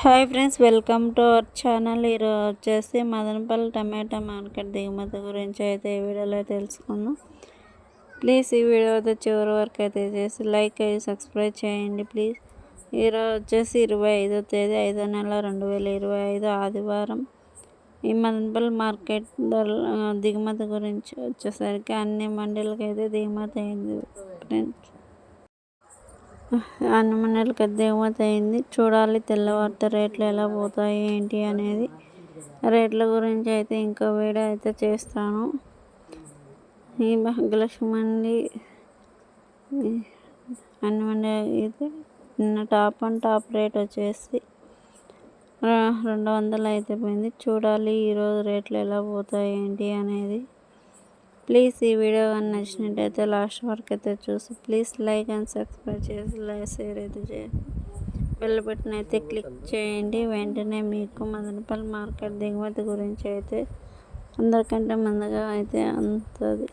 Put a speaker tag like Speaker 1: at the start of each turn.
Speaker 1: Hi friends welcome to our channel. ఈరోజు వచ్చేసి మదనపల్లి టమాటా market దిగుమతి గురించి అయితే ఈ వీడియోలో తెలుసుకుందాం. ప్లీజ్ ఈ వీడియో అయితే చివరి వరకు అయితే చేసి లైక్ అయ్యి సబ్స్క్రైబ్ చేయండి ప్లీజ్. ఈరోజు వచ్చేసి ఇరవై ఐదో తేదీ ఐదో నెల రెండు వేల ఇరవై ఐదు ఆదివారం. ఈ మదనపల్లి మార్కెట్ ధర దిగుమతి గురించి వచ్చేసరికి అన్ని మండీలకి అయితే దిగుమతి అయింది ఫ్రెండ్స్. అన్మన్యాలకి పెద్ద ఎగుమతి అయింది చూడాలి తెల్లవారితే రేట్లు ఎలా పోతాయి ఏంటి అనేది. రేట్ల గురించి అయితే ఇంకో వీడియో అయితే చేస్తాను. ఈ భాగ్యలక్ష్మి మండి అన్నమండి అయితే నిన్న టాప్ అండ్ టాప్ రేట్ వచ్చేసి రెండు వందలు అయితే పోయింది. చూడాలి ఈరోజు రేట్లు ఎలా పోతాయి ఏంటి అనేది. ప్లీజ్ ఈ వీడియో కానీ నచ్చినట్టయితే లాస్ట్ వరకు అయితే చూసి ప్లీజ్ లైక్ అండ్ సబ్స్క్రైబ్ చేసి లైక్ షేర్ అయితే చేయండి. బెల్ బటన్ అయితే క్లిక్ చేయండి. వెంటనే మీకు మదనపల్లి మార్కెట్ దిగుమతి గురించి అయితే అందరికంటే ముందుగా అయితే అందుతుంది